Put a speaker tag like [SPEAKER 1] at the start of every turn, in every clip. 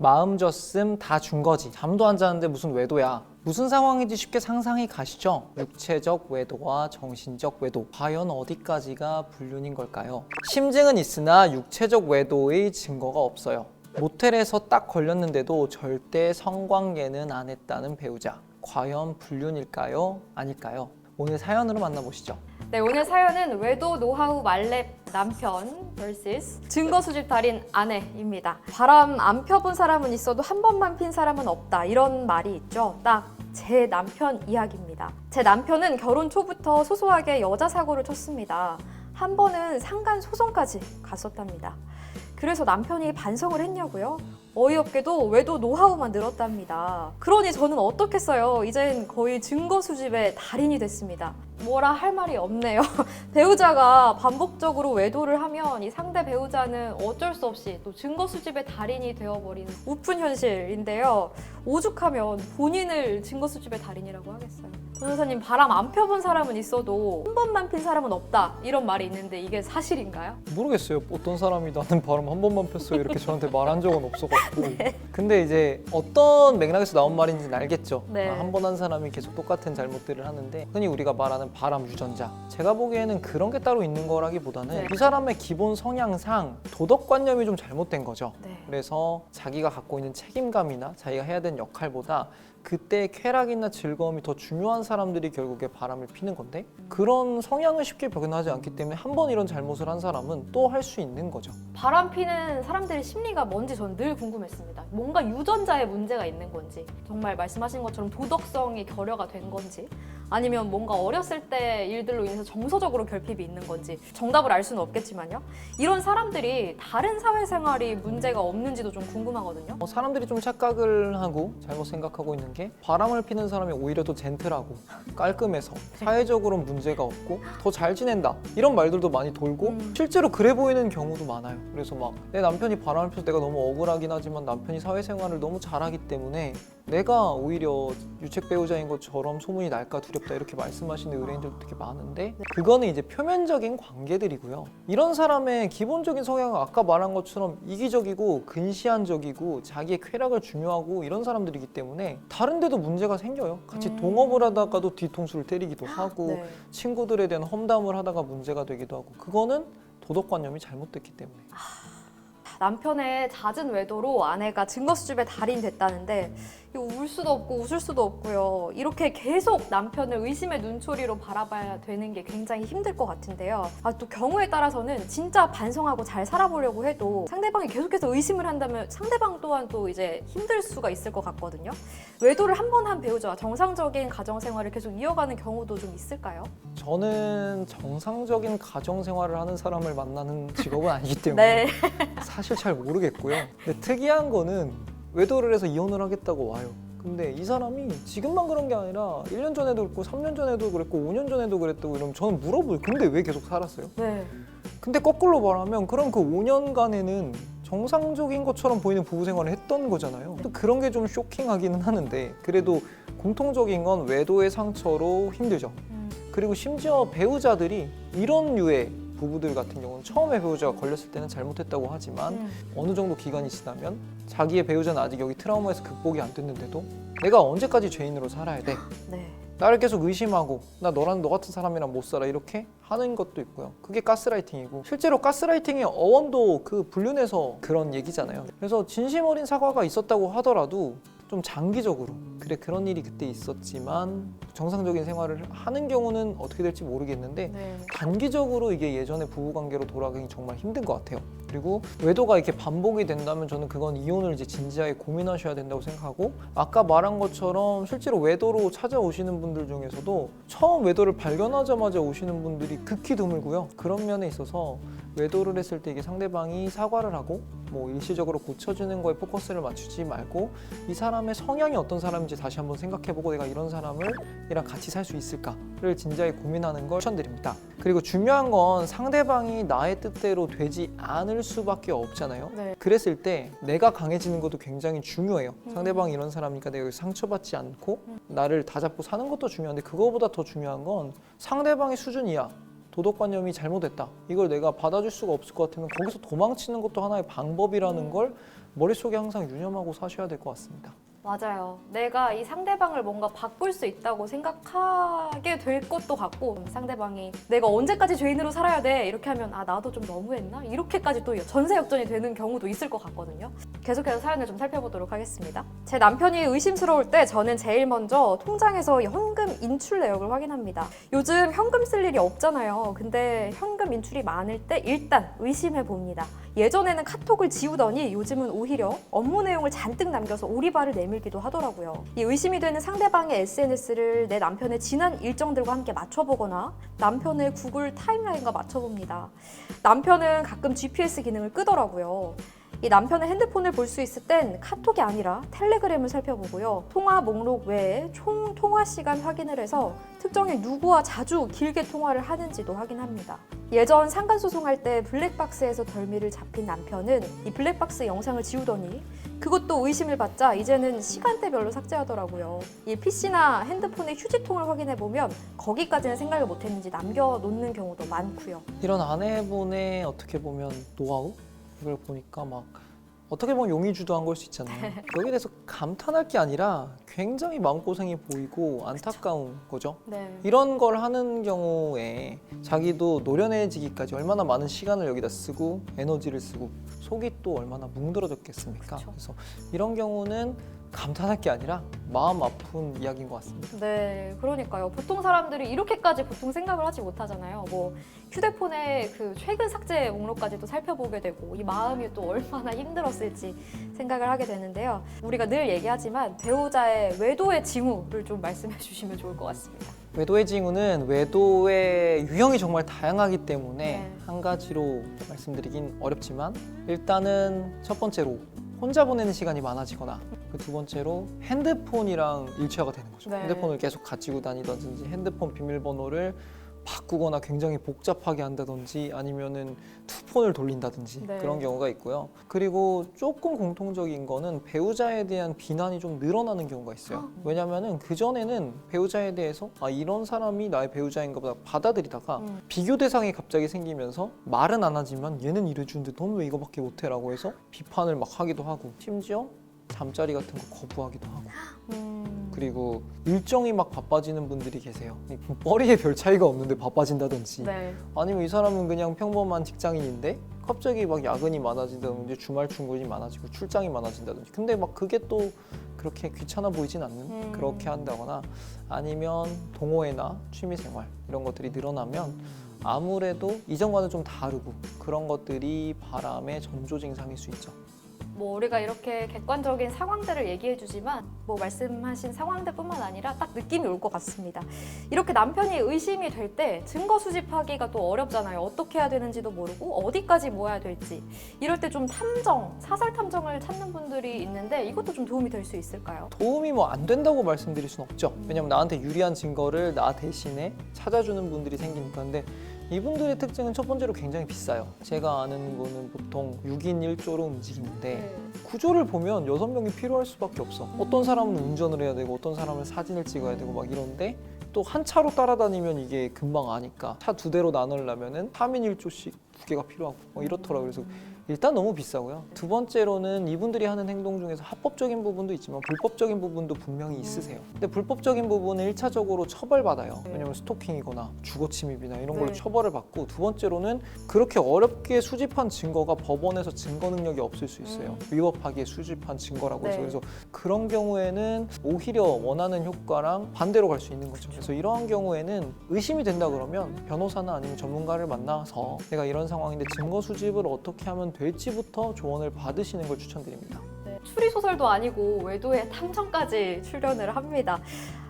[SPEAKER 1] 마음 줬음 다 준 거지. 잠도 안 자는데 무슨 외도야. 무슨 상황인지 쉽게 상상이 가시죠? 육체적 외도와 정신적 외도. 과연 어디까지가 불륜인 걸까요? 심증은 있으나 육체적 외도의 증거가 없어요. 모텔에서 딱 걸렸는데도 절대 성관계는 안 했다는 배우자. 과연 불륜일까요? 아닐까요? 오늘 사연으로 만나보시죠.
[SPEAKER 2] 네, 오늘 사연은 외도 노하우 말렙 남편 vs 증거 수집 달인 아내입니다. 바람 안 펴본 사람은 있어도 한 번만 핀 사람은 없다. 이런 말이 있죠. 딱 제 남편 이야기입니다. 제 남편은 결혼 초부터 소소하게 여자 사고를 쳤습니다. 한 번은 상간 소송까지 갔었답니다. 그래서 남편이 반성을 했냐고요? 어이없게도 외도 노하우만 늘었답니다. 그러니 저는 어떻겠어요? 이젠 거의 증거 수집의 달인이 됐습니다. 뭐라 할 말이 없네요. 배우자가 반복적으로 외도를 하면 이 상대 배우자는 어쩔 수 없이 또 증거 수집의 달인이 되어버리는 우픈 현실인데요. 오죽하면 본인을 증거 수집의 달인이라고 하겠어요. 변호사님 바람 안 펴본 사람은 있어도 한 번만 핀 사람은 없다 이런 말이 있는데 이게 사실인가요?
[SPEAKER 1] 모르겠어요. 어떤 사람이 나는 바람 한 번만 폈어요. 이렇게 저한테 말한 적은 없어갖고. 근데 이제 어떤 맥락에서 나온 말인지는 알겠죠.
[SPEAKER 2] 네.
[SPEAKER 1] 한번 한 사람이 계속 똑같은 잘못들을 하는데 흔히 우리가 말하는 바람 유전자. 제가 보기에는 그런 게 따로 있는 거라기보다는
[SPEAKER 2] 네.
[SPEAKER 1] 이 사람의 기본 성향상 도덕관념이 좀 잘못된 거죠.
[SPEAKER 2] 네.
[SPEAKER 1] 그래서 자기가 갖고 있는 책임감이나 자기가 해야 되는 역할보다 그때 쾌락이나 즐거움이 더 중요한 사람들이 결국에 바람을 피는 건데 그런 성향을 쉽게 발견하지 않기 때문에 한 번 이런 잘못을 한 사람은 또 할 수 있는 거죠.
[SPEAKER 2] 바람 피는 사람들의 심리가 뭔지 전 늘 궁금했습니다. 뭔가 유전자에 문제가 있는 건지, 정말 말씀하신 것처럼 도덕성이 결여가 된 건지, 아니면 뭔가 어렸을 때 일들로 인해서 정서적으로 결핍이 있는 건지 정답을 알 수는 없겠지만요. 이런 사람들이 다른 사회생활이 문제가 없는지도 좀 궁금하거든요.
[SPEAKER 1] 어, 사람들이 좀 착각을 하고 잘못 생각하고 있는 게 바람을 피는 사람이 오히려 더 젠틀하고 깔끔해서 사회적으로는 문제가 없고 더 잘 지낸다 이런 말들도 많이 돌고
[SPEAKER 2] 음.
[SPEAKER 1] 실제로 그래 보이는 경우도 많아요. 그래서 막 내 남편이 바람을 펴서 내가 너무 억울하긴 하지만 남편이 사회생활을 너무 잘하기 때문에 내가 오히려 유책 배우자인 것처럼 소문이 날까 두렵다 이렇게 말씀하시는 의뢰인들도 되게 많은데 그거는 이제 표면적인 관계들이고요. 이런 사람의 기본적인 성향은 아까 말한 것처럼 이기적이고 근시안적이고 자기의 쾌락을 중요하고 이런 사람들이기 때문에 다른 데도 문제가 생겨요. 같이
[SPEAKER 2] 음.
[SPEAKER 1] 동업을 하다가도 뒤통수를 때리기도 하고
[SPEAKER 2] 네.
[SPEAKER 1] 친구들에 대한 험담을 하다가 문제가 되기도 하고 그거는 도덕관념이 잘못됐기 때문에
[SPEAKER 2] 남편의 잦은 외도로 아내가 증거 수집의 달인 됐다는데 울 수도 없고 웃을 수도 없고요. 이렇게 계속 남편을 의심의 눈초리로 바라봐야 되는 게 굉장히 힘들 것 같은데요. 아, 또 경우에 따라서는 진짜 반성하고 잘 살아보려고 해도 상대방이 계속해서 의심을 한다면 상대방 또한 또 이제 힘들 수가 있을 것 같거든요. 외도를 한 번한 배우자와 정상적인 가정 생활을 계속 이어가는 경우도 좀 있을까요?
[SPEAKER 1] 저는 정상적인 가정 생활을 하는 사람을 만나는 직업은 아니기 때문에
[SPEAKER 2] 네.
[SPEAKER 1] 사실 잘 모르겠고요. 근데 특이한 거는 외도를 해서 이혼을 하겠다고 와요. 근데 이 사람이 지금만 그런 게 아니라 1년 전에도 그랬고 3년 전에도 그랬고 5년 전에도 그랬다고 이러면 저는 물어보요. 근데 왜 계속 살았어요?
[SPEAKER 2] 네.
[SPEAKER 1] 근데 거꾸로 말하면 그럼 그 5년간에는 정상적인 것처럼 보이는 부부 생활을 했던 거잖아요. 또 그런 게 좀 쇼킹하기는 하는데 그래도 공통적인 건 외도의 상처로 힘들죠.
[SPEAKER 2] 음.
[SPEAKER 1] 그리고 심지어 배우자들이 이런 류의 부부들 같은 경우는 처음에 배우자가 걸렸을 때는 잘못했다고 하지만
[SPEAKER 2] 음.
[SPEAKER 1] 어느 정도 기간이 지나면 자기의 배우자는 아직 여기 트라우마에서 극복이 안 됐는데도 내가 언제까지 죄인으로 살아야 돼?
[SPEAKER 2] 네.
[SPEAKER 1] 나를 계속 의심하고 나 너랑 너 같은 사람이랑 못 살아 이렇게 하는 것도 있고요. 그게 가스라이팅이고 실제로 가스라이팅의 어원도 그 불륜에서 그런 얘기잖아요. 그래서 진심 어린 사과가 있었다고 하더라도 좀 장기적으로 그래 그런 일이 그때 있었지만 정상적인 생활을 하는 경우는 어떻게 될지 모르겠는데
[SPEAKER 2] 네.
[SPEAKER 1] 단기적으로 이게 예전의 부부 관계로 돌아가기 정말 힘든 것 같아요. 그리고 외도가 이렇게 반복이 된다면 저는 그건 이혼을 이제 진지하게 고민하셔야 된다고 생각하고 아까 말한 것처럼 실제로 외도로 찾아오시는 분들 중에서도 처음 외도를 발견하자마자 오시는 분들이 극히 드물고요. 그런 면에 있어서 외도를 했을 때 이게 상대방이 사과를 하고 뭐 일시적으로 고쳐주는 거에 포커스를 맞추지 말고 이 사람의 성향이 어떤 사람인지 다시 한번 생각해보고 내가 이런 사람을 이랑 같이 살 수 있을까를 진지하게 고민하는 걸 추천드립니다. 그리고 중요한 건 상대방이 나의 뜻대로 되지 않을 수밖에 없잖아요.
[SPEAKER 2] 네.
[SPEAKER 1] 그랬을 때 내가 강해지는 것도 굉장히 중요해요.
[SPEAKER 2] 음.
[SPEAKER 1] 상대방이 이런 사람이니까 내가 상처받지 않고 나를 다잡고 사는 것도 중요한데 그거보다 더 중요한 건 상대방의 수준이야. 도덕관념이 잘못됐다. 이걸 내가 받아줄 수가 없을 것 같으면 거기서 도망치는 것도 하나의 방법이라는 걸 머릿속에 항상 유념하고 사셔야 될 것 같습니다.
[SPEAKER 2] 맞아요. 내가 이 상대방을 뭔가 바꿀 수 있다고 생각하게 될 것도 같고 상대방이 내가 언제까지 죄인으로 살아야 돼 이렇게 하면 아 나도 좀 너무했나 이렇게까지 또 전세 역전이 되는 경우도 있을 것 같거든요. 계속해서 사연을 좀 살펴보도록 하겠습니다. 제 남편이 의심스러울 때 저는 제일 먼저 통장에서 현금 인출 내역을 확인합니다. 요즘 현금 쓸 일이 없잖아요. 근데 현금 인출이 많을 때 일단 의심해 봅니다. 예전에는 카톡을 지우더니 요즘은 오히려 업무 내용을 잔뜩 남겨서 오리발을 내밀기도 하더라고요. 이 의심이 되는 상대방의 SNS를 내 남편의 지난 일정들과 함께 맞춰보거나 남편의 구글 타임라인과 맞춰봅니다. 남편은 가끔 GPS 기능을 끄더라고요. 이 남편의 핸드폰을 볼 수 있을 땐 카톡이 아니라 텔레그램을 살펴보고요. 통화 목록 외에 총 통화 시간 확인을 해서 특정인 누구와 자주 길게 통화를 하는지도 확인합니다. 예전 상간 소송할 때 블랙박스에서 덜미를 잡힌 남편은 이 블랙박스 영상을 지우더니 그것도 의심을 받자 이제는 시간대별로 삭제하더라고요. 이 PC나 핸드폰의 휴지통을 확인해 보면 거기까지는 생각을 못했는지 남겨놓는 경우도 많고요.
[SPEAKER 1] 이런 아내분의 어떻게 보면 노하우 이걸 보니까 막 어떻게 보면 용의주도한 걸 수 있잖아요. 여기에 대해서 감탄할 게 아니라 굉장히 마음고생이 보이고 안타까운 거죠.
[SPEAKER 2] 네.
[SPEAKER 1] 이런 걸 하는 경우에 자기도 노련해지기까지 얼마나 많은 시간을 여기다 쓰고 에너지를 쓰고 속이 또 얼마나 뭉들어졌겠습니까?
[SPEAKER 2] 그쵸.
[SPEAKER 1] 그래서 이런 경우는 감탄할 게 아니라 마음 아픈 이야기인 것 같습니다.
[SPEAKER 2] 네, 그러니까요. 보통 사람들이 이렇게까지 보통 생각을 하지 못하잖아요. 뭐 휴대폰의 그 최근 삭제 목록까지도 살펴보게 되고 이 마음이 또 얼마나 힘들었을지 생각을 하게 되는데요. 우리가 늘 얘기하지만 배우자의 외도의 징후를 좀 말씀해 주시면 좋을 것 같습니다.
[SPEAKER 1] 외도의 징후는 외도의 유형이 정말 다양하기 때문에
[SPEAKER 2] 네.
[SPEAKER 1] 한 가지로 말씀드리긴 어렵지만 일단은 첫 번째로 혼자 보내는 시간이 많아지거나 그 두 번째로 핸드폰이랑 일체화가 되는 거죠.
[SPEAKER 2] 네.
[SPEAKER 1] 핸드폰을 계속 가지고 다니든지 핸드폰 비밀번호를 바꾸거나 굉장히 복잡하게 한다든지 아니면은 투폰을 돌린다든지
[SPEAKER 2] 네.
[SPEAKER 1] 그런 경우가 있고요. 그리고 조금 공통적인 거는 배우자에 대한 비난이 좀 늘어나는 경우가 있어요.
[SPEAKER 2] 아.
[SPEAKER 1] 왜냐면은 그 전에는 배우자에 대해서 아 이런 사람이 나의 배우자인가 보다 받아들이다가
[SPEAKER 2] 음.
[SPEAKER 1] 비교 대상이 갑자기 생기면서 말은 안 하지만 얘는 이래 주는데 넌 왜 이거밖에 못해 라고 해서 비판을 막 하기도 하고 심지어 잠자리 같은 거 거부하기도 하고
[SPEAKER 2] 음.
[SPEAKER 1] 그리고 일정이 막 바빠지는 분들이 계세요. 뻘이에 별 차이가 없는데 바빠진다든지
[SPEAKER 2] 네.
[SPEAKER 1] 아니면 이 사람은 그냥 평범한 직장인인데 갑자기 막 야근이 많아진다든지 주말 출근이 많아지고 출장이 많아진다든지 근데 막 그게 또 그렇게 귀찮아 보이진 않는
[SPEAKER 2] 음.
[SPEAKER 1] 그렇게 한다거나 아니면 동호회나 취미생활 이런 것들이 늘어나면 아무래도 이전과는 좀 다르고 그런 것들이 바람의 전조 증상일 수 있죠.
[SPEAKER 2] 뭐 우리가 이렇게 객관적인 상황들을 얘기해 주지만 뭐 말씀하신 상황들뿐만 아니라 딱 느낌이 올 것 같습니다. 이렇게 남편이 의심이 될 때 증거 수집하기가 또 어렵잖아요. 어떻게 해야 되는지도 모르고 어디까지 모아야 될지. 이럴 때 좀 탐정, 사설 탐정을 찾는 분들이 있는데 이것도 좀 도움이 될 수 있을까요?
[SPEAKER 1] 도움이 뭐 안 된다고 말씀드릴 수는 없죠. 왜냐면 나한테 유리한 증거를 나 대신에 찾아주는 분들이 생기니까. 근데 이분들의 특징은 첫 번째로 굉장히 비싸요. 제가 아는 분은 보통 6인 1조로 움직이는데 구조를 보면 여섯 명이 필요할 수밖에 없어. 어떤 사람은 운전을 해야 되고 어떤 사람은 사진을 찍어야 되고 막 이런데 또 한 차로 따라다니면 이게 금방 아니까 차 두 대로 나누려면은 3인 1조씩 두 개가 필요하고 뭐 이렇더라고요. 그래서 일단 너무 비싸고요. 두 번째로는 이분들이 하는 행동 중에서 합법적인 부분도 있지만 불법적인 부분도 분명히 있으세요. 근데 불법적인 부분은 1차적으로 처벌받아요. 왜냐면 스토킹이거나 주거 침입이나 이런 걸로
[SPEAKER 2] 네.
[SPEAKER 1] 처벌을 받고 두 번째로는 그렇게 어렵게 수집한 증거가 법원에서 증거 능력이 없을 수 있어요.
[SPEAKER 2] 음.
[SPEAKER 1] 위법하게 수집한 증거라고 해서
[SPEAKER 2] 네.
[SPEAKER 1] 그래서 그런 경우에는 오히려 원하는 효과랑 반대로 갈 수 있는 거죠. 그래서 이러한 경우에는 의심이 된다 그러면 변호사나 아니면 전문가를 만나서 내가 이런 상황인데 증거 수집을 어떻게 하면 될지부터 조언을 받으시는 걸 추천드립니다.
[SPEAKER 2] 네, 추리 소설도 아니고 외도의 탐정까지 출연을 합니다.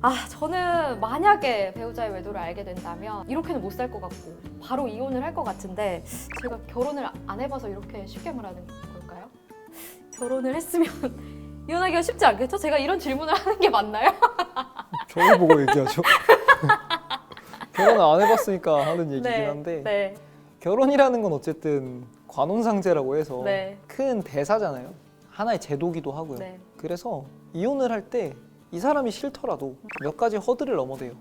[SPEAKER 2] 아, 저는 만약에 배우자의 외도를 알게 된다면 이렇게는 못 살 것 같고 바로 이혼을 할 것 같은데 제가 결혼을 안 해봐서 이렇게 쉽게 말하는 걸까요? 결혼을 했으면 이혼하기가 쉽지 않겠죠? 제가 이런 질문을 하는 게 맞나요?
[SPEAKER 1] 저를 보고 얘기하죠. 결혼 안 해봤으니까 하는 얘기긴
[SPEAKER 2] 네,
[SPEAKER 1] 한데
[SPEAKER 2] 네,
[SPEAKER 1] 결혼이라는 건 어쨌든 관혼상제라고 해서
[SPEAKER 2] 네,
[SPEAKER 1] 큰 대사잖아요. 하나의 제도기도 하고요.
[SPEAKER 2] 네.
[SPEAKER 1] 그래서 이혼을 할 때 이 사람이 싫더라도 몇 가지 허들을 넘어대요.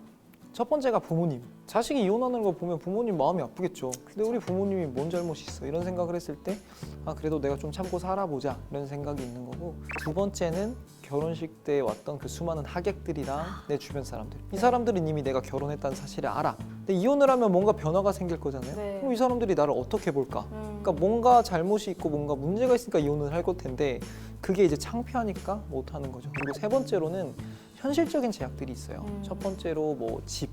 [SPEAKER 1] 첫 번째가 부모님. 자식이 이혼하는 걸 보면 부모님 마음이 아프겠죠. 근데 우리 부모님이 뭔 잘못이 있어? 이런 생각을 했을 때, 아 그래도 내가 좀 참고 살아보자 이런 생각이 있는 거고. 두 번째는 결혼식 때 왔던 그 수많은 하객들이랑 내 주변 사람들. 이 사람들은 이미 내가 결혼했다는 사실을 알아. 근데 이혼을 하면 뭔가 변화가 생길 거잖아요.
[SPEAKER 2] 네.
[SPEAKER 1] 그럼 이 사람들이 나를 어떻게 볼까?
[SPEAKER 2] 음.
[SPEAKER 1] 그러니까 뭔가 잘못이 있고 뭔가 문제가 있으니까 이혼을 할 것 텐데 그게 이제 창피하니까 못 하는 거죠. 그리고 세 번째로는 현실적인 제약들이 있어요.
[SPEAKER 2] 음.
[SPEAKER 1] 첫 번째로 뭐 집,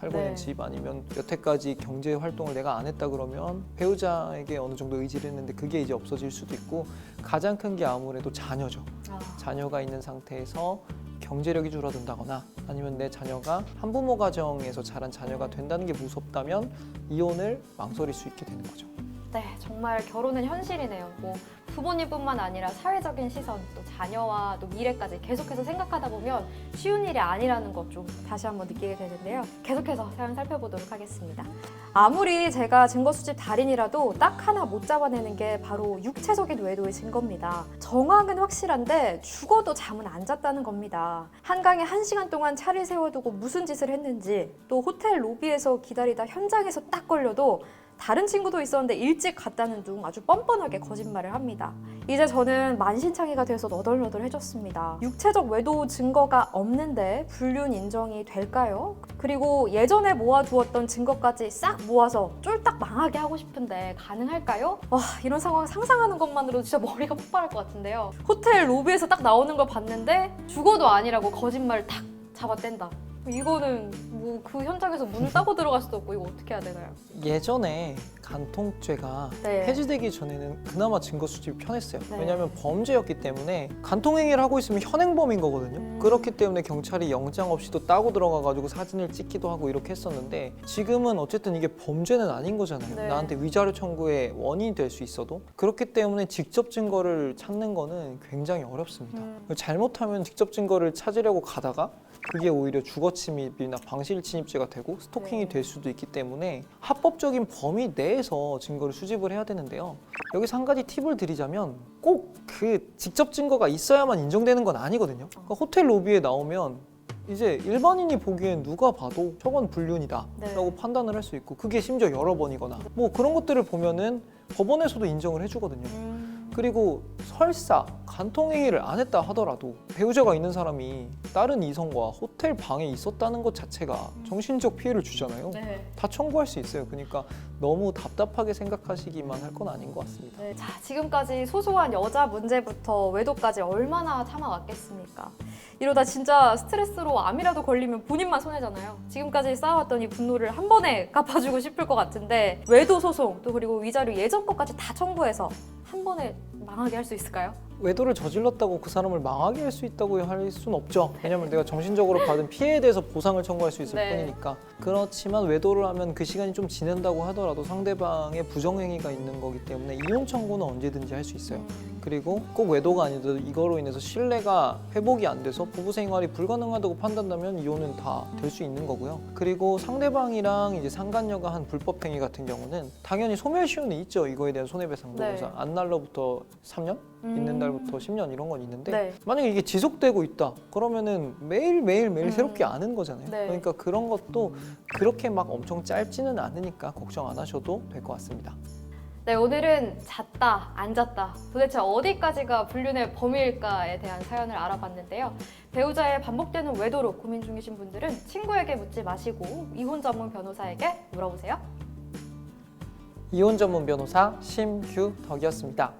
[SPEAKER 1] 살고
[SPEAKER 2] 네.
[SPEAKER 1] 있는 집 아니면 여태까지 경제 활동을 내가 안 했다 그러면 배우자에게 어느 정도 의지를 했는데 그게 이제 없어질 수도 있고 가장 큰 게 아무래도 자녀죠.
[SPEAKER 2] 아.
[SPEAKER 1] 자녀가 있는 상태에서 경제력이 줄어든다거나 아니면 내 자녀가 한부모 가정에서 자란 자녀가 된다는 게 무섭다면 이혼을 망설일 수 있게 되는 거죠.
[SPEAKER 2] 네, 정말 결혼은 현실이네요. 뭐 부모님뿐만 아니라 사회적인 시선, 또 자녀와 또 미래까지 계속해서 생각하다 보면 쉬운 일이 아니라는 것 좀 다시 한번 느끼게 되는데요. 계속해서 사연 살펴보도록 하겠습니다. 아무리 제가 증거 수집 달인이라도 딱 하나 못 잡아내는 게 바로 육체적인 외도의 증거입니다. 정황은 확실한데 죽어도 잠은 안 잤다는 겁니다. 한강에 한 시간 동안 차를 세워두고 무슨 짓을 했는지 또 호텔 로비에서 기다리다 현장에서 딱 걸려도 다른 친구도 있었는데 일찍 갔다는 둥 아주 뻔뻔하게 거짓말을 합니다. 이제 저는 만신창이가 돼서 너덜너덜해졌습니다. 육체적 외도 증거가 없는데 불륜 인정이 될까요? 그리고 예전에 모아두었던 증거까지 싹 모아서 쫄딱 망하게 하고 싶은데 가능할까요? 와 이런 상황 상상하는 것만으로도 진짜 머리가 폭발할 것 같은데요. 호텔 로비에서 딱 나오는 걸 봤는데 죽어도 아니라고 거짓말을 탁 잡아뗀다. 이거는 뭐 그 현장에서 문을 따고 들어갈 수도 없고 이거 어떻게 해야 되나요?
[SPEAKER 1] 예전에 간통죄가
[SPEAKER 2] 네.
[SPEAKER 1] 해지되기 전에는 그나마 증거 수집이 편했어요.
[SPEAKER 2] 네.
[SPEAKER 1] 왜냐하면 범죄였기 때문에 간통행위를 하고 있으면 현행범인 거거든요.
[SPEAKER 2] 음.
[SPEAKER 1] 그렇기 때문에 경찰이 영장 없이도 따고 들어가가지고 사진을 찍기도 하고 이렇게 했었는데 지금은 어쨌든 이게 범죄는 아닌 거잖아요.
[SPEAKER 2] 네.
[SPEAKER 1] 나한테 위자료 청구의 원인이 될 수 있어도 그렇기 때문에 직접 증거를 찾는 거는 굉장히 어렵습니다.
[SPEAKER 2] 음.
[SPEAKER 1] 잘못하면 직접 증거를 찾으려고 가다가 그게 오히려 주거 침입이나 방실 침입죄가 되고 스토킹이
[SPEAKER 2] 네.
[SPEAKER 1] 될 수도 있기 때문에 합법적인 범위 내에서 증거를 수집을 해야 되는데요. 여기서 한 가지 팁을 드리자면 꼭 그 직접 증거가 있어야만 인정되는 건 아니거든요. 그러니까 호텔 로비에 나오면 이제 일반인이 보기엔 누가 봐도 저건 불륜이다
[SPEAKER 2] 네.
[SPEAKER 1] 라고 판단을 할 수 있고 그게 심지어 여러 번이거나 뭐 그런 것들을 보면은 법원에서도 인정을 해주거든요.
[SPEAKER 2] 음.
[SPEAKER 1] 그리고 설사 간통행위를 안 했다 하더라도 배우자가 있는 사람이 다른 이성과 호텔 방에 있었다는 것 자체가 정신적 피해를 주잖아요.
[SPEAKER 2] 네.
[SPEAKER 1] 다 청구할 수 있어요. 그러니까 너무 답답하게 생각하시기만 할 건 아닌 것 같습니다.
[SPEAKER 2] 네, 자, 지금까지 소소한 여자 문제부터 외도까지 얼마나 참아왔겠습니까? 이러다 진짜 스트레스로 암이라도 걸리면 본인만 손해잖아요. 지금까지 쌓아왔던 이 분노를 한 번에 갚아주고 싶을 것 같은데 외도 소송 또 그리고 위자료 예전 것까지 다 청구해서 한 번에 망하게 할 수 있을까요?
[SPEAKER 1] 외도를 저질렀다고 그 사람을 망하게 할 수 있다고 할 수는 없죠. 왜냐면 내가 정신적으로 받은 피해에 대해서 보상을 청구할 수 있을
[SPEAKER 2] 네.
[SPEAKER 1] 뿐이니까. 그렇지만 외도를 하면 그 시간이 좀 지난다고 하더라도 상대방의 부정행위가 있는 거기 때문에 이혼 청구는 언제든지 할 수 있어요.
[SPEAKER 2] 음.
[SPEAKER 1] 그리고 꼭 외도가 아니더라도 이거로 인해서 신뢰가 회복이 안 돼서 부부 생활이 불가능하다고 판단하면 이혼은 다 될 수 있는 거고요. 그리고 상대방이랑 이제 상간녀가 한 불법 행위 같은 경우는 당연히 소멸시효는 있죠. 이거에 대한 손해배상도.
[SPEAKER 2] 네.
[SPEAKER 1] 그래서 안 날로부터 3년,
[SPEAKER 2] 음.
[SPEAKER 1] 있는 날부터 10년 이런 건 있는데
[SPEAKER 2] 네.
[SPEAKER 1] 만약에 이게 지속되고 있다. 그러면은 매일 매일 매일
[SPEAKER 2] 음.
[SPEAKER 1] 새롭게 아는 거잖아요.
[SPEAKER 2] 네.
[SPEAKER 1] 그러니까 그런 것도 그렇게 막 엄청 짧지는 않으니까 걱정 안 하셔도 될 것 같습니다.
[SPEAKER 2] 네, 오늘은 잤다, 안 잤다. 도대체 어디까지가 불륜의 범위일까에 대한 사연을 알아봤는데요. 배우자의 반복되는 외도로 고민 중이신 분들은 친구에게 묻지 마시고 이혼 전문 변호사에게 물어보세요.
[SPEAKER 1] 이혼 전문 변호사 심규덕이었습니다.